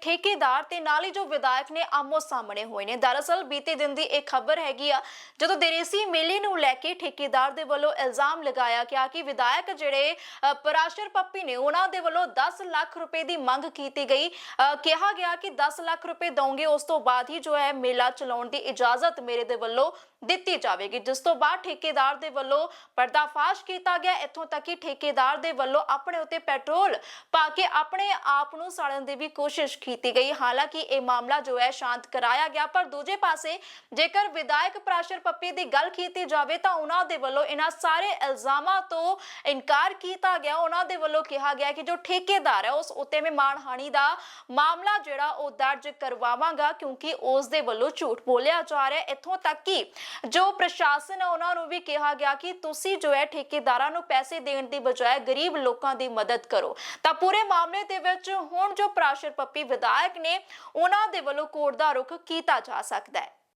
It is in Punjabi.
ਠੇਕੇਦਾਰ ਤੇ ਨਾਲ ਹੀ ਜੋ ਵਿਧਾਇਕ ਨੇ ਆਮੋ ਸਾਹਮਣੇ ਹੋਏ ਨੇ। ਦਰਅਸਲ ਬੀਤੇ ਦਿਨ ਦੀ ਇਹ ਖਬਰ ਹੈਗੀ ਆ, ਜਦੋਂ ਦੇਰੇਸੀ ਮੇਲੇ ਨੂੰ ਲੈ ਕੇ ਠੇਕੇਦਾਰ ਦੇ ਵੱਲੋਂ ਇਲਜ਼ਾਮ ਲਗਾਇਆ ਗਿਆ ਕਿ ਵਿਧਾਇਕ ਜਿਹੜੇ ਪਰਾਸ਼ਰ ਪੱਪੀ ਨੇ, ਉਹਨਾਂ ਦੇ ਵੱਲੋਂ 10 ਲੱਖ ਰੁਪਏ ਦੀ ਮੰਗ ਕੀਤੀ ਗਈ। ਕਿਹਾ ਗਿਆ ਕਿ 10 ਲੱਖ ਰੁਪਏ ਦੋਗੇ ਉਸ ਤੋਂ ਬਾਅਦ ਹੀ ਜੋ ਹੈ ਮੇਲਾ ਚਲਾਉਣ ਦੀ ਇਜਾਜ਼ਤ ਮੇਰੇ ਦੇ ਵੱਲੋਂ ਦਿੱਤੀ ਜਾਵੇਗੀ। ਜਿਸ ਤੋਂ ਬਾਅਦ ਠੇਕੇਦਾਰ ਦੇ ਵੱਲੋਂ ਪਰਦਾਫਾਸ਼ ਕੀਤਾ ਗਿਆ। ਇੱਥੋਂ ਤੱਕ ਕਿ ਠੇਕੇਦਾਰ ਦੇ ਵੱਲੋਂ ਆਪਣੇ ਉੱਤੇ ਪੈਟਰੋਲ ਪਾ ਕੇ ਆਪਣੇ ਆਪ ਨੂੰ ਸਾੜਨ ਦੀ ਵੀ ਕੋਸ਼ਿਸ਼ ਕੀਤੀ ਗਈ। ਹਾਲਾਂਕਿ ਇਹ ਮਾਮਲਾ ਜੋ ਹੈ ਸ਼ਾਂਤ ਕਰਾਇਆ ਗਿਆ, ਪਰ ਦੂਜੇ ਪਾਸੇ ਜੇਕਰ ਵਿਧਾਇਕ ਪ੍ਰਾਸ਼ਰ ਪੱਪੀ ਦੀ ਗੱਲ ਕੀਤੀ ਜਾਵੇ ਤਾਂ ਉਹਨਾਂ ਦੇ ਵੱਲੋਂ ਇਹਨਾਂ ਸਾਰੇ ਇਲਜ਼ਾਮਾਂ ਤੋਂ ਇਨਕਾਰ ਕੀਤਾ ਗਿਆ। ਉਹਨਾਂ ਦੇ ਵੱਲੋਂ ਕਿਹਾ ਗਿਆ ਕਿ ਜੋ ਠੇਕੇਦਾਰ ਹੈ, ਉਸ ਉੱਤੇ ਮੈਂ ਮਾਣਹਾਨੀ ਦਾ ਮਾਮਲਾ ਜਿਹੜਾ ਉਹ ਦਰਜ ਕਰਵਾਵਾਂਗਾ, ਕਿਉਂਕਿ ਉਸ ਦੇ ਵੱਲੋਂ ਝੂਠ ਬੋਲਿਆ ਜਾ ਰਿਹਾ। ਹੈ ਇੱਥੋਂ ਤੱਕ ਕਿ ਜੋ ਪ੍ਰਸ਼ਾਸਨ ਹੈ, ਉਹਨਾਂ ਨੂੰ ਵੀ ਕਿਹਾ ਗਿਆ ਕਿ ਤੁਸੀਂ ਜੋ ਹੈ ਠੇਕੇਦਾਰਾਂ ਨੂੰ ਪੈਸੇ ਦੇਣ ਦੀ ਬਜਾਏ ਗਰੀਬ ਲੋਕਾਂ ਦੀ ਮਦਦ ਕਰੋ। ਤਾਂ ਪੂਰੇ ਮਾਮਲੇ ਦੇ ਵਿੱਚ ਹੁਣ ਜੋ ਪ੍ਰਾਸ਼ਰ ਪੱਪੀ ਵਿਧਾਇਕ ਨੇ ਉਹਨਾਂ ਦੇ ਵੱਲੋਂ ਕੋਰਟ ਦਾ ਰੁਖ ਕੀਤਾ ਜਾ ਸਕਦਾ ਹੈ।